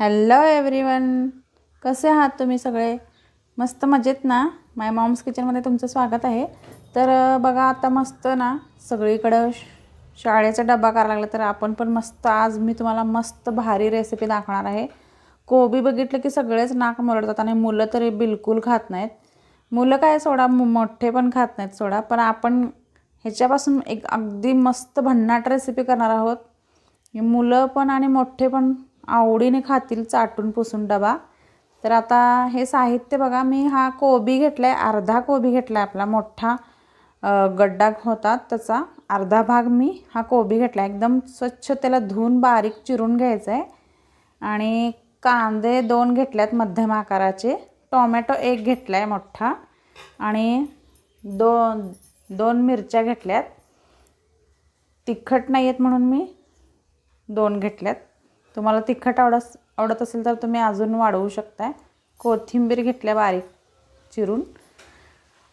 Hello everyone कसे आहात तुम्ही सगळे? मस्त मजेत ना? माय मॉम्स किचनमध्ये तुमचं स्वागत आहे. तर बघा आता मस्त ना सगळीकडं श- शाळेचा डबा करायला लागला तर आपण पण मस्त आज मी तुम्हाला मस्त भारी रेसिपी दाखवणार आहे. कोबी बघितलं की सगळेच नाक मुरडतात आणि मुलं तरी बिलकुल खात नाहीत. मुलं काय सोडा मो- मोठे पण खात नाहीत सोडा पण आपण ह्याच्यापासून एक अगदी मस्त भन्नाट रेसिपी करणार आहोत. मुलं पण आणि मोठे पण आवडीने खातील चाटून पुसून डबा. तर आता हे साहित्य बघा मी हा कोबी घेतला आहे अर्धा कोबी घेतला आहे आपला मोठा गड्डा होता त्याचा. अर्धा भाग मी हा कोबी घेतला आहे एकदम स्वच्छ त्याला धुवून बारीक चिरून घ्यायचं आहे आणि कांदे दोन घेतल्यात मध्यम आकाराचे. टोमॅटो एक घेतला आहे मोठा. आणि दोन दोन मिरच्या घेतल्यात. तिखट नाही आहेत म्हणून मी दोन घेतल्यात. तुम्हाला तिखट आवडत आवडत असेल तर तुम्ही अजून वाढवू शकताय. कोथिंबीर घेतल्या बारीक चिरून.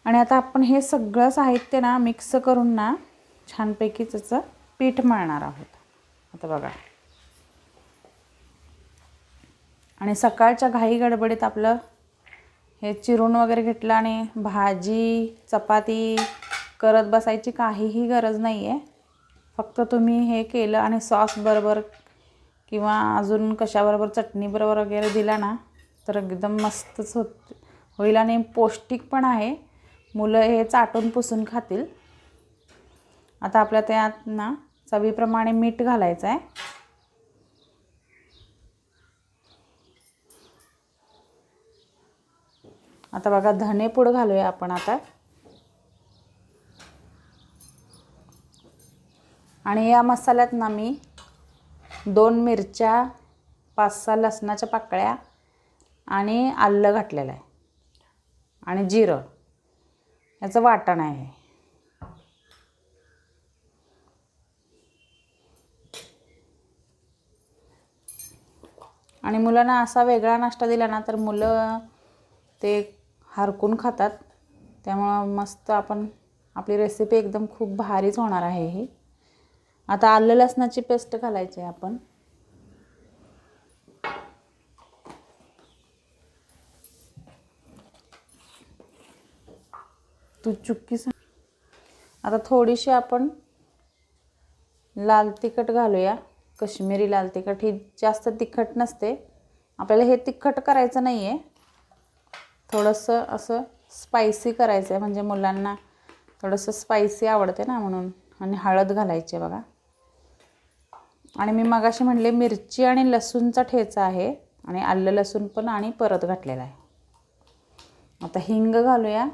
आणि आता आपण हे सगळं साहित्य ना मिक्स करून ना छानपैकी त्याचं पीठ मळणार आहोत. आता बघा. आणि सकाळच्या घाई गडबडीत आपलं हे चिरून वगैरे घेतलं आणि भाजी चपाती करत बसायची काहीही गरज नाही आहे फक्त तुम्ही हे केलं आणि सॉस बरोबर किंवा अजून कशाबरोबर चटणीबरोबर वगैरे दिला ना तर एकदम मस्तच होत होईल. आणि पौष्टिक पण आहे. मुलं हे चाटून पुसून खातील. आता आपल्या त्यात ना चवीप्रमाणे मीठ घालायचं आहे. आता बघा धनेपूड घालूया आपण आता. आणि या मसाल्यात ना मी दोन मिरच्या पाच सहा लसणाच्या पाकळ्या आणि आलं घातलेलं आहे. आणि जिरं. याचं वाटण आहे आणि मुलांना असा वेगळा नाश्ता दिला ना तर मुलं ते हरकून खातात. त्यामुळं मस्त आपण आपली रेसिपी एकदम खूप भारीच होणार आहे ही. आता आलं लसणाची पेस्ट घालायची आहे आपण. तू चुकी सांग. आता थोडीशी आपण लाल तिखट घालूया. कश्मीरी लाल तिखट ही जास्त तिखट नसते. आपल्याला हे तिखट करायचं नाही आहे थोडंसं असं स्पायसी करायचं आहे म्हणजे मुलांना थोडंसं स्पायसी आवडते ना म्हणून. आणि हळद घालायची आहे बघा. आणि मी मगाशी म्हणले मिरची आणि लसूणचा ठेचा आहे आणि आलं लसूण पण आणि परत घातलेला आहे. आता हिंग घालूया.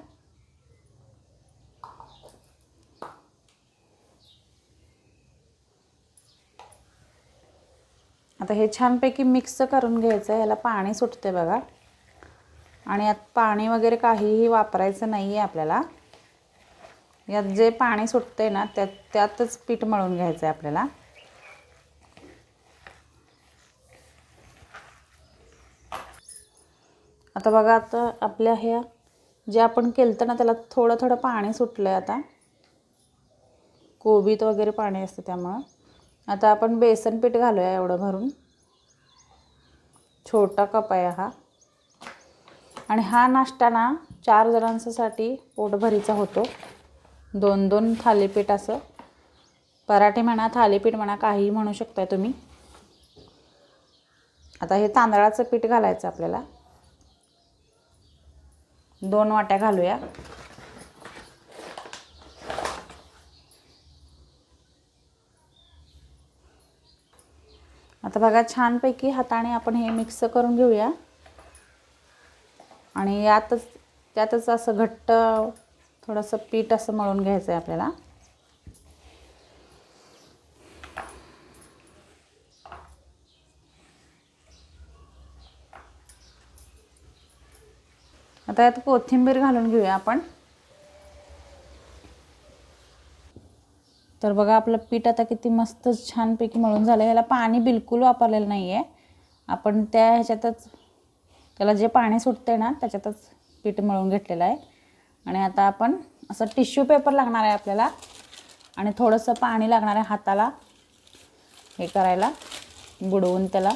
आता हे छानपैकी मिक्स करून घ्यायचं आहे याला पाणी सुटते बघा. आणि यात पाणी वगैरे काहीही वापरायचं नाही आहे आपल्याला. यात जे पाणी सुटते ना त्यात त्यातच पीठ मळून घ्यायचं आहे आपल्याला. आता बघा आता आपल्या ह्या जे आपण केलं ना त्याला थोडं थोडं पाणी सुटलं आहे आता. कोबीत वगैरे पाणी असतं त्यामुळं. आता आपण बेसन पीठ घालूया एवढं भरून. छोटा कप आहे हा. आणि हा नाश्ता ना चार जणांसाठी पोटभरीचा होतो. दोन दोन थालीपीठ असं. पराठे म्हणा थालीपीठ म्हणा काहीही म्हणू शकताय तुम्ही. आता हे तांदळाचं पीठ घालायचं आपल्याला. दोन वाट्या घालूया. आता बघा छानपैकी हाताने आपण हे मिक्स करून घेऊया. आणि यातच त्यातच असं घट्ट थोडंसं पीठ असं मळून घ्यायचं आहे आपल्याला. आता यात कोथिंबीर घालून घेऊया आपण. तर बघा आपलं पीठ आता किती मस्त छानपैकी मळून झालं. ह्याला पाणी बिलकुल वापरलेलं नाही आहे आपण त्या ह्याच्यातच त्याला जे पाणी सुटते ना त्याच्यातच पीठ मळून घेतलेलं आहे. आणि आता आपण असं टिश्यू पेपर लागणार आहे आपल्याला. आणि थोडंसं पाणी लागणार आहे हाताला. हे करायला बुडवून त्याला.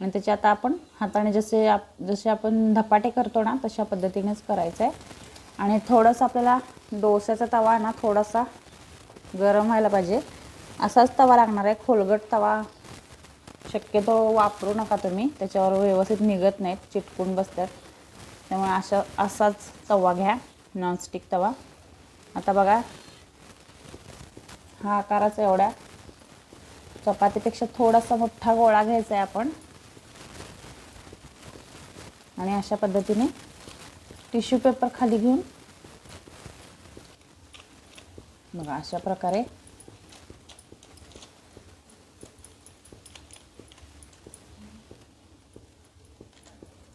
आणि त्याचे आता आपण हाताने जसे आप जसे आपण धपाटे करतो ना तशा पद्धतीनेच करायचं आहे आणि थोडंसं आपल्याला डोस्याचा तवा आहे ना थोडासा गरम व्हायला पाहिजे. असाच तवा लागणार आहे खोलगट तवा. शक्यतो वापरू नका तुम्ही त्याच्यावर व्यवस्थित निघत नाहीत चिटकून बसतात. त्यामुळे अशा असाच तवा घ्या नॉनस्टिक तवा. आता बघा हा आकाराचा एवढ्या चपातीपेक्षा थोडासा मोठा गोळा घ्यायचा आहे आपण. आणि अशा पद्धतीने टिश्यू पेपर खाली घेऊन बघा अशा प्रकारे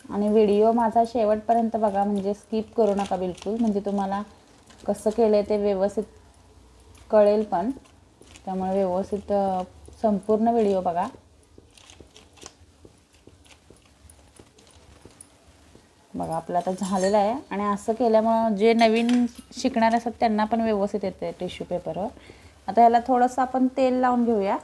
आणि व्हिडिओ माझा शेवटपर्यंत बघा म्हणजे स्किप करू नका बिलकुल. म्हणजे तुम्हाला कसं केलं आहे ते व्यवस्थित कळेल पण. त्यामुळे व्यवस्थित संपूर्ण व्हिडिओ बघा. बघा आपलं आता झालेलं आहे. आणि असं केल्यामुळं जे नवीन शिकणारे असतात त्यांना पण व्यवस्थित येते टिश्यू पेपरवर आता ह्याला थोडंसं आपण तेल लावून घेऊया.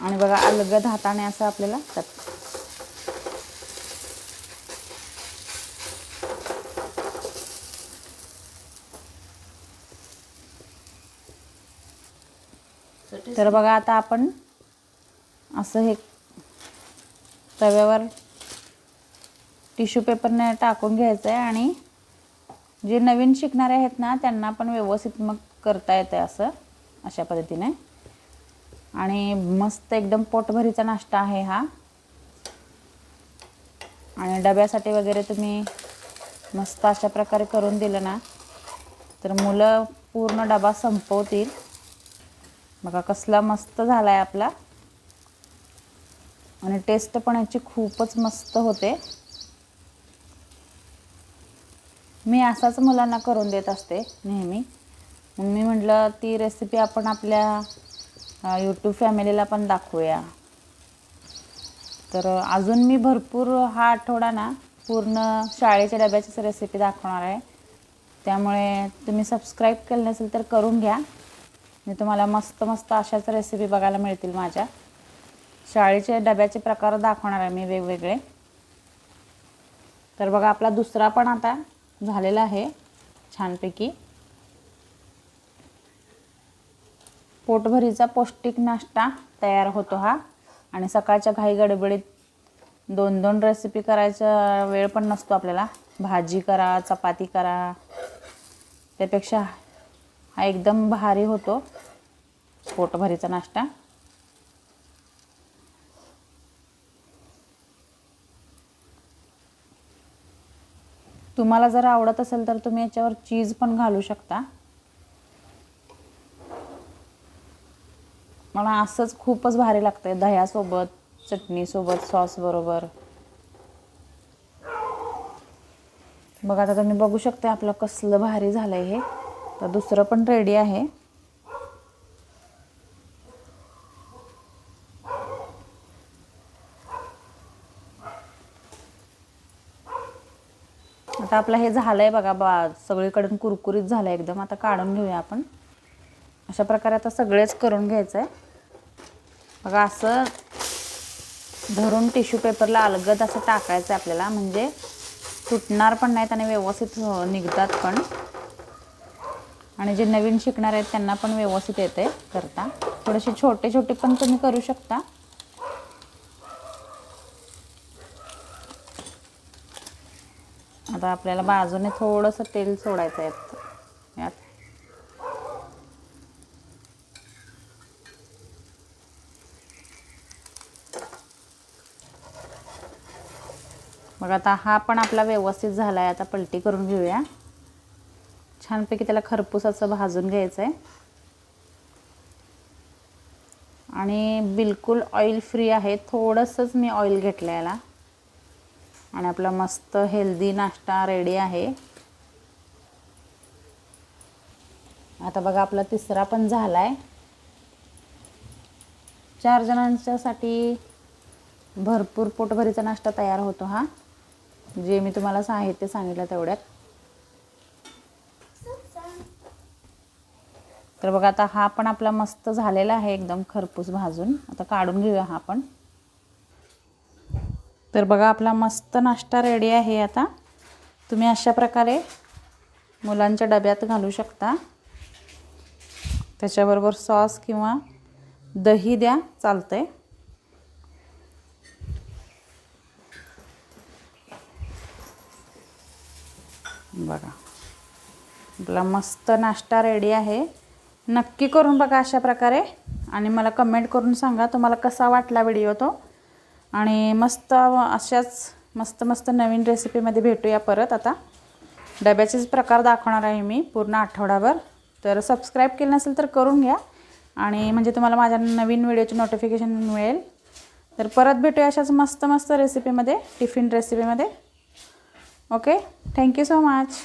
आणि बघा अलगद हाताने असं आपल्याला त्यात तर बघा आता आपण असं हे तव्यावर टिश्यू पेपरने टाकून घ्यायचं आहे आणि जे नवीन शिकणारे आहेत ना त्यांना पण व्यवस्थित मग करता येतं आहे असं अशा पद्धतीने. आणि मस्त एकदम पोटभरीचा नाश्ता आहे हा. आणि डब्यासाठी वगैरे तुम्ही मस्त अशा प्रकारे करून दिलं ना तर मुलं पूर्ण डबा संपवतील. बघा कसला मस्त झाला आहे आपला. आणि टेस्ट पण याची खूपच मस्त होते. मी असाच मुलांना करून देत असते नेहमी. मग मी म्हटलं ती रेसिपी आपण आपल्या यूट्यूब फॅमिलीला पण दाखवूया. तर अजून मी भरपूर हा आठवडा ना पूर्ण शाळेच्या डब्याचीच रेसिपी दाखवणार आहे. त्यामुळे तुम्ही सबस्क्राईब केलं नसेल तर करून घ्या. मी तुम्हाला मस्त मस्त अशाच रेसिपी बघायला मिळतील माझ्या. शाळेचे डब्याचे प्रकार दाखवणार आहे मी वेगवेगळे. तर बघा आपला दुसरा पण आता झालेला आहे छानपैकी. पोटभरीचा पौष्टिक नाश्ता तयार होतो हा. आणि सकाळच्या घाई गडबडीत दोन दोन रेसिपी करायचा वेळ पण नसतो आपल्याला. भाजी करा चपाती करा. त्यापेक्षा हा एकदम भारी होतो पोटभरीचा नाश्ता. तुम्हाला जर आवडत असेल तर तुम्ही याच्यावर चीज पण घालू शकता. मला असंच खूपच भारी लागतंय दह्यासोबत चटणीसोबत सॉस बरोबर. बघा आता तुम्ही बघू शकता आपलं कसलं भारी झालंय हे. तर दुसरं पण रेडी आहे. आता आपलं हे झालं आहे बघा बा सगळीकडून कुरकुरीत झालं आहे एकदम. आता काढून घेऊया आपण. अशा प्रकारे आता सगळेच करून घ्यायचं आहे बघा असं धरून टिश्यू पेपरला अलगद असं टाकायचं आहे आपल्याला. म्हणजे तुटणार पण नाहीत आणि व्यवस्थित निघतात पण. आणि जे नवीन शिकणार आहेत त्यांना पण व्यवस्थित येते करता. थोडेसे छोटे छोटे पण तुम्ही करू शकता. आता आपल्याला बाजूने थोडंसं तेल सोडायचं आहे. यात- मग आता हा पण आपला व्यवस्थित झाला आहे आता पलटी करून घेऊया. छानपैकी त्याला खरपूस असं भाजून घ्यायचं आहे आणि बिलकुल ऑइल फ्री आहे. थोडंसंच मी ऑइल घेतलं याला. आणि आपला मस्त हेल्दी नाश्ता रेडी आहे. आता बघा आपला तिसरा पण झाला आहे चार जणांच्यासाठी भरपूर पोटभरीचा नाश्ता तयार होतो हा. जे मी तुम्हाला साहित्य सांगितलं तेवढ्यात. तर बघा आता हा पण आपला मस्त झालेला आहे एकदम खरपूस भाजून. आता काढून घेऊया हा पण. तर बघा आपला मस्त नाश्ता रेडी आहे आता. तुम्ही अशा प्रकारे मुलांच्या डब्यात घालू शकता. त्याच्याबरोबर सॉस किंवा दही द्या चालतंय. बघा आपला मस्त नाश्ता रेडी आहे. नक्की करून बघा अशा प्रकारे. आणि मला कमेंट करून सांगा तुम्हाला कसा वाटला व्हिडिओ तो. आणि मस्त अशाच मस्त मस्त नवीन रेसिपीमध्ये भेटूया परत आता. डब्याचेच प्रकार दाखवणार आहे मी पूर्ण आठवडाभर. तर सबस्क्राईब केलं नसेल तर करून घ्या. आणि म्हणजे तुम्हाला माझ्या नवीन व्हिडिओची नोटिफिकेशन मिळेल. तर परत भेटूया अशाच मस्त मस्त रेसिपीमध्ये tiffin रेसिपीमध्ये okay thank you so much